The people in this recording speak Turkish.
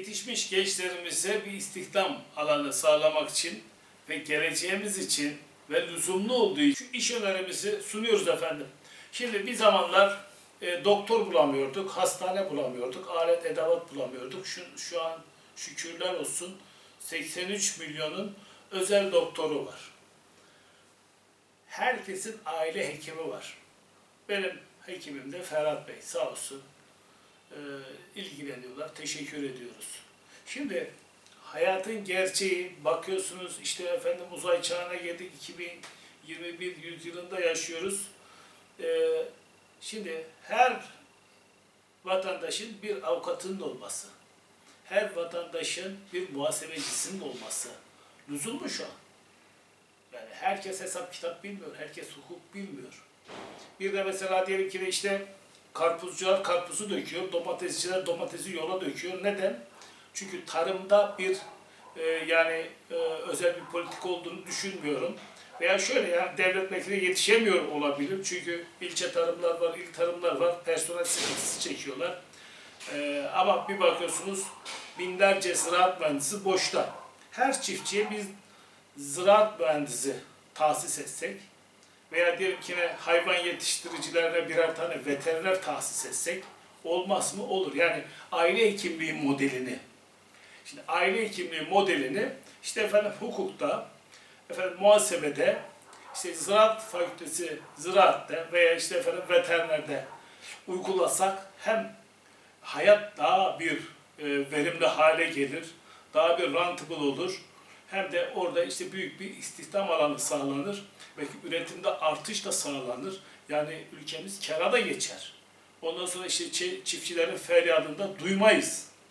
yetişmiş gençlerimize bir istihdam alanı sağlamak için ve geleceğimiz için ve lüzumlu olduğu için iş önerimizi sunuyoruz efendim. Şimdi bir zamanlar e, doktor bulamıyorduk, hastane bulamıyorduk, alet edevat bulamıyorduk. Şu, şu an şükürler olsun 83 milyonun özel doktoru var. Herkesin aile hekimi var. Benim hekimim de Ferhat Bey sağ olsun e, ilgileniyorlar. Teşekkür ediyoruz. Şimdi hayatın gerçeği bakıyorsunuz işte efendim uzay çağına geldik 2021 yüzyılında yaşıyoruz. E, şimdi her vatandaşın bir avukatının olması, her vatandaşın bir muhasebecisinin olması lüzum mu şu an? Yani herkes hesap kitap bilmiyor, herkes hukuk bilmiyor. Bir de mesela diyelim ki de işte karpuzcular karpuzu döküyor, domatesçiler domatesi yola döküyor. Neden? Çünkü tarımda bir e, yani e, özel bir politik olduğunu düşünmüyorum. Veya şöyle yani devlet bekleri yetişemiyor olabilir. Çünkü ilçe tarımlar var, il tarımlar var. Personel sıkıntısı çekiyorlar. E, ama bir bakıyorsunuz binlerce ziraat mühendisi boşta. Her çiftçiye biz ziraat mühendisi tahsis etsek veya diyelim ki ne hayvan yetiştiricilerine birer tane veteriner tahsis etsek olmaz mı? Olur. Yani aile hekimliği modelini Şimdi aile hekimliği modelini işte efendim hukukta, efendim muhasebede, işte ziraat fakültesi ziraatte veya işte efendim veterinerde uygulasak hem hayat daha bir e, verimli hale gelir, daha bir rentable olur. Hem de orada işte büyük bir istihdam alanı sağlanır. Belki üretimde artış da sağlanır. Yani ülkemiz kâra da geçer. Ondan sonra işte çi- çiftçilerin feryadını da duymayız.